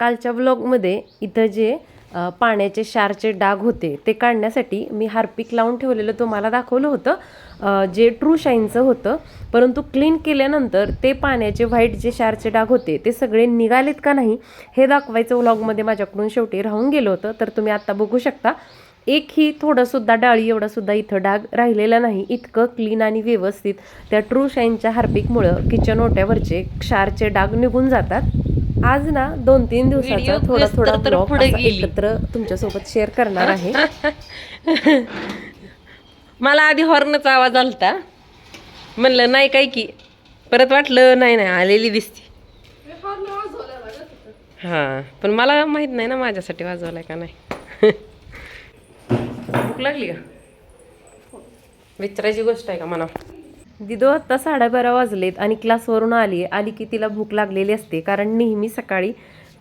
कालच्या व्लॉगमध्ये इथं जे पाण्याचे शारचे डाग होते ते काढण्यासाठी मी हार्पिक लावून ठेवलेलं तुम्हाला दाखवलं होतं. जे ट्रू शाईनचं होतं परंतु क्लीन केल्यानंतर ते पाण्याचे व्हाईट जे शारचे डाग होते ते सगळे निघालेत का नाही हे दाखवायचं व्लॉगमध्ये माझ्याकडून शेवटी राहून गेलं होतं. तर तुम्ही आत्ता बघू शकता एकही थोडंसुद्धा डाळी एवढासुद्धा इथं डाग राहिलेला नाही. इतकं क्लीन आणि व्यवस्थित त्या ट्रू शाईनच्या हार्पिकमुळं किचन ओट्यावरचे क्षारचे डाग निघून जातात. आज ना दोन तीन दिवसाचा थोडा थोडा गेली. एकत्र तुमच्यासोबत शेअर करणार आहे. मला आधी हॉर्नचा आवाज आलता. म्हणलं नाही काय की. परत वाटलं नाही नाही आलेली दिसती. हा पण मला माहीत नाही ना माझ्यासाठी वाजवलाय का नाही. भूक लागली का? विचारायची गोष्ट आहे का म्हणा दिदो आत्ता साडेबारा वाजलेत आणि क्लासवरून आली आली की तिला भूक लागलेली असते. कारण नेहमी सकाळी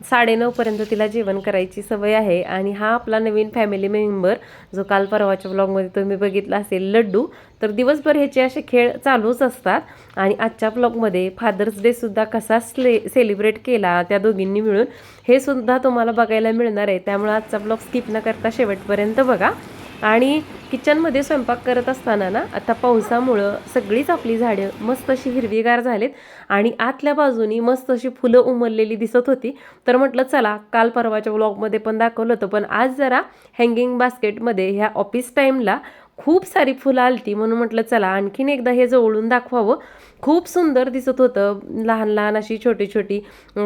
साडेनऊपर्यंत तिला जेवण करायची सवय आहे. आणि हा आपला नवीन फॅमिली मेंबर जो काल परवाच्या ब्लॉगमध्ये तुम्ही बघितला असेल लड्डू तर दिवसभर ह्याचे असे खेळ चालूच असतात. आणि आजच्या ब्लॉगमध्ये फादर्स डेसुद्धा कसा स्ले सेलिब्रेट केला त्या दोघींनी मिळून हे सुद्धा तुम्हाला बघायला मिळणार आहे. त्यामुळे आजचा ब्लॉग स्किप न करता शेवटपर्यंत बघा. आणि किचनमध्ये स्वयंपाक करत असताना ना आता पावसामुळं सगळीच आपली झाडं मस्त अशी हिरवीगार झालीत आणि आतल्या बाजूनी मस्त अशी फुलं उमललेली दिसत होती. तर म्हटलं चला काल परवाच्या व्लॉगमध्ये पण दाखवलं होतं पण आज जरा हँगिंग बास्केटमध्ये ह्या ऑफिस टाईमला खूप सारी फुलं आलती म्हणून म्हटलं चला आणखीन एकदा हे जवळून दाखवावं. खूप सुंदर दिसत होतं. लहान लहान अशी छोटी छोटी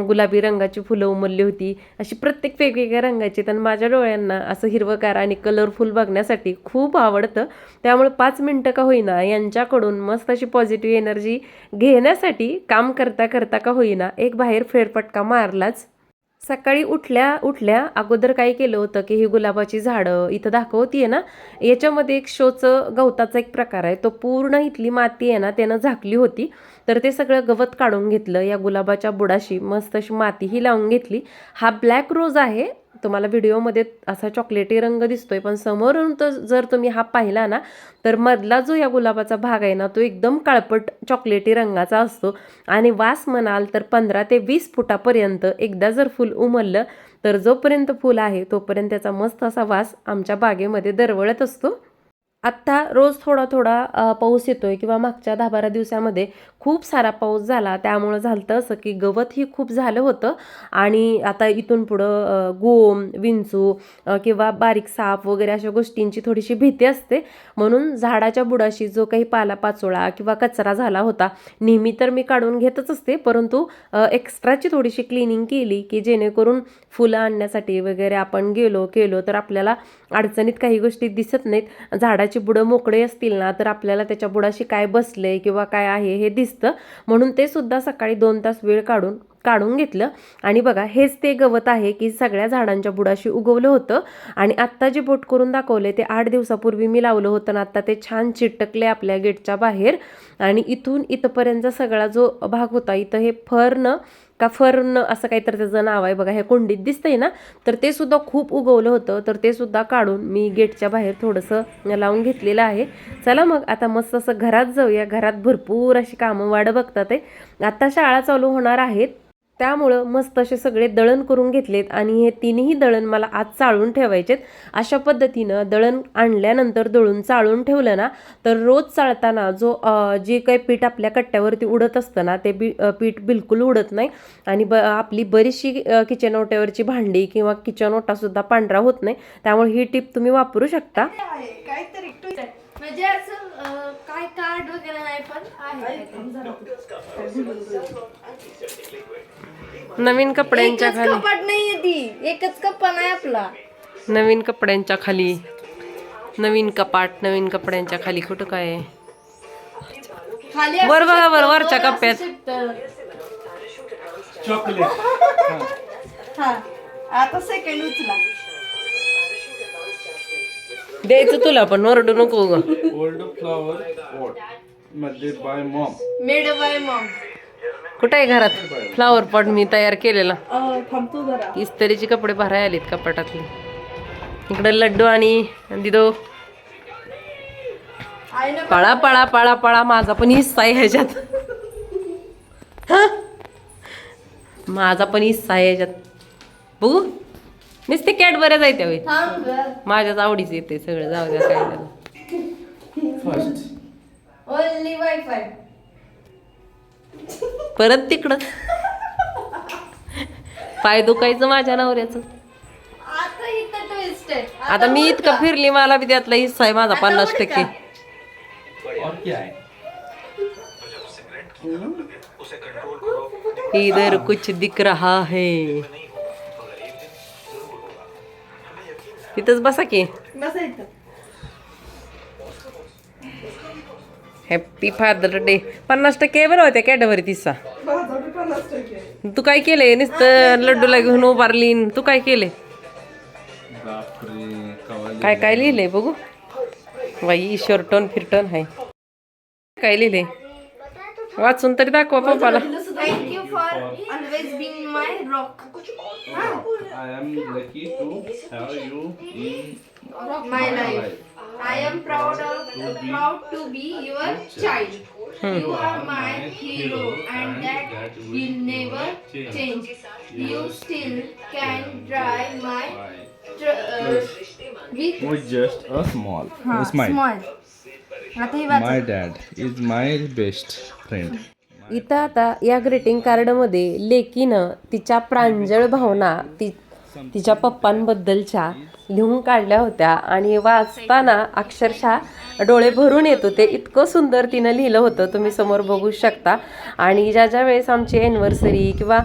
गुलाबी रंगाची फुलं उमलली होती. अशी प्रत्येक वेगवेगळ्या रंगाची तर माझ्या डोळ्यांना असं हिरवंगार आणि कलरफुल बघण्यासाठी खूप आवडतं. त्यामुळे पाच मिनटं का होईना यांच्याकडून मस्त अशी पॉझिटिव्ह एनर्जी घेण्यासाठी काम करता करता का होईना एक बाहेर फेरफटका मारलाच. सकाळी उठल्या उठल्या अगोदर काय केलं होतं की ही गुलाबाची झाडं इथं दाखवतीये ना? याच्यामध्ये एक शोचं गवताचा एक प्रकार आहे. तो पूर्ण इथली माती आहे ना त्यानं झाकली होती. तर ते सगळं गवत काढून घेतलं या गुलाबाच्या बुडाशी मस्त अशी माती ही लावून घेतली. हा ब्लॅक रोज आहे तुम्हाला व्हिडिओमध्ये असा चॉकलेटी रंग दिसतोय पण समोरून तर जर तुम्ही हा पाहिला ना तर मधला जो या गुलाबाचा भाग आहे ना तो एकदम काळपट चॉकलेटी रंगाचा असतो. आणि वास म्हणाल तर पंधरा ते वीस फुटापर्यंत एकदा जर फुल उमललं तर जोपर्यंत फुल आहे तोपर्यंत त्याचा मस्त असा वास आमच्या बागेमध्ये दरवळत असतो. आत्ता रोज थोडा थोडा पाऊस येतोय किंवा मागच्या दहा बारा दिवसामध्ये खूप सारा पाऊस झाला. त्यामुळं झालं असं की गवतही खूप झालं होतं. आणि आता इथून पुढं गोम विंचू किंवा बारीक साप वगैरे अशा गोष्टींची थोडीशी भीती असते. म्हणून झाडाच्या बुडाशी जो काही पालापाचोळा किंवा कचरा झाला होता नेहमी तर मी काढून घेतच असते. परंतु एक्स्ट्राची थोडीशी क्लिनिंग केली की जेणेकरून फुलं आणण्यासाठी वगैरे आपण गेलो केलो तर आपल्याला अडचणीत काही गोष्टी दिसत नाहीत. झाडाची बुडं मोकळे असतील ना तर आपल्याला त्याच्या बुडाशी काय बसले किंवा काय आहे हे दिस दिसतं. म्हणून ते सुद्धा सकाळी दोन तास वेळ काढून काढून घेतलं. आणि बघा हेच ते गवत आहे की सगळ्या झाडांच्या बुडाशी उगवलं होतं. आणि आत्ता जे बोट करून दाखवले ते आठ दिवसापूर्वी मी लावलं होतं ना आत्ता ते छान चिटकले आपल्या गेटच्या बाहेर. आणि इथून इथंपर्यंतचा सगळा जो भाग होता इथं हे फर्न का फर्न असं काहीतरी त्याचं नाव आहे बघा हे कुंडीत दिसतंय ना तर ते सुद्धा खूप उगवलं होतं. तर ते सुद्धा काढून मी गेटच्या बाहेर थोडंसं लावून घेतलेलं आहे. चला मग आता मस्त असं घरात जाऊया. घरात भरपूर अशी कामं वाढ बघतात आहे. आत्ता शाळा चालू होणार आहेत. त्यामुळं मस्त असे सगळे दळण करून घेतलेत आणि हे तिन्ही दळण मला आज चाळून ठेवायचेत. अशा पद्धतीनं दळण आणल्यानंतर दळून चाळून ठेवलं ना तर रोज चाळताना जो जे काही पीठ आपल्या कट्ट्यावरती उडत असतं ना ते बी पीठ बिलकुल उडत नाही आणि ब आपली बरीचशी किचन ओट्यावरची भांडी किंवा किचन ओटासुद्धा पांढरा होत नाही. त्यामुळे ही टिप तुम्ही वापरू शकता. काहीतरी. म्हणजे असं काय कार्ड वगैरे नाही पण आहे नवीन कपड्यांच्या खाली. कपाट नाहीये ती. एकच कप्पा नाही आपला. नवीन कपड्यांच्या खाली. नवीन कपाट नवीन कपड्यांच्या खाली. कुठं काय वर बघा, वर, वरच्या कप्प्यात. चॉकलेट हा. आता सेकंड उचला. द्यायचं तुला पण ओरडू नको ग old flower पॉटमध्ये by mom made by mom कुठं आहे घरात? फ्लावर पॉट मी तयार केलेला. थांबतो जरा. इस्त्रीचे कपडे भराय आलेत कपाटातले. इकडे लड्डू आणि दिदो. पळा पळा पळा पळा माझा पण हिस्सा आहे ह्याच्यात. हं? माझा पण हिस्सा आहे ह्याच्यात. बघू. नुसते कॅडबऱ्या जायत्या होय थांब गं. माझ्याच आवडीच येते सगळं जाऊ द्या काय झालं. First. ओनली वायफाय परत तिकडं. पाय दुखायचं माझ्या नवऱ्याचं. आता इथं ट्विस्ट आहे. आता मी इतकं फिरली मला बी त्यातला हिस्सा आहे माझा पन्नास. टक्के. और क्या है? इधर कुछ दिख रहा है। तिथंच बसा की. हॅप्पी फादर डे पन्नास टक्के बरं होत्या कॅडबरी तिसा तू काय केलंय? नुसतं लड्डूला घेऊन उभारली न तू काय कवाली काय काय लिहिलंय? बघू. बाई शर्टन फिरटन आहे काय लिहिलंय? वाचून तरी दाखवा पप्पाला. I am lucky to have you in my life. I am proud of to proud to be your child. You are my hero and that will never change. You still can drive my uh, with just a small, a smile. small. My dad is my best friend. इथं आता या greeting कार्डमध्ये लेकीनं तिच्या प्रांजळ भावना ती तिच्या पप्पांबद्दलच्या लिहून काढल्या होत्या. आणि वाचताना अक्षरशः डोळे भरून येत होते. इतकं सुंदर तिनं लिहिलं होतं. तुम्ही समोर बघू शकता. आणि ज्या ज्या वेळेस आमची ॲनिव्हर्सरी किंवा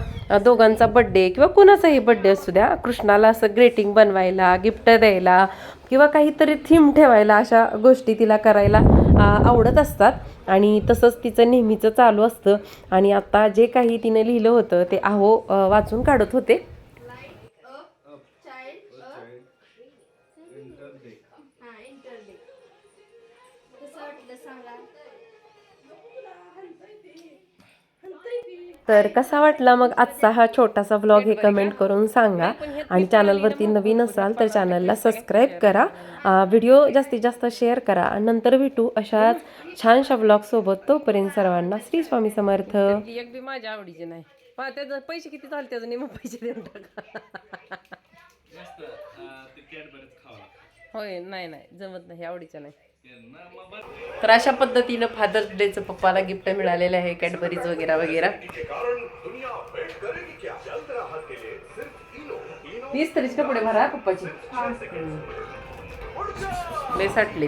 दोघांचा बड्डे किंवा कुणाचाही बड्डे असू द्या कृष्णाला असं ग्रेटिंग बनवायला गिफ्ट द्यायला किंवा काहीतरी थीम ठेवायला अशा गोष्टी तिला करायला आवडत असतात. आणि तसंच तिचं नेहमीचं चालू असतं. आणि आता जे काही तिनं लिहिलं होतं ते आहो वाचून काढत होते. सांगा. तर कसा वाटला मग आजचा हा छोटासा व्लॉग हे कमेंट करून सांगा. आणि चॅनलवरती नवीन असाल तर चॅनलला सबस्क्राईब करा. व्हिडिओ जास्तीत जास्त शेअर करा. आणि नंतर भेटू अशाच छानशा व्लॉगसोबत तोपर्यंत सर्वांना श्री स्वामी समर्थ. एक माझ्या आवडीची नाही. त्याचं पैसे किती झाले त्याचं नेमकं पैसे देऊन टाका. होय नाही नाही जमत नाही आवडीचं नाही. तर अशा पद्धतीनं फादर्स डेचं पप्पाला गिफ्ट मिळालेलं आहे कॅडबरीज वगैरे वगैरे. वीस तरीच कपडे भरा पप्पाची. लय साठले.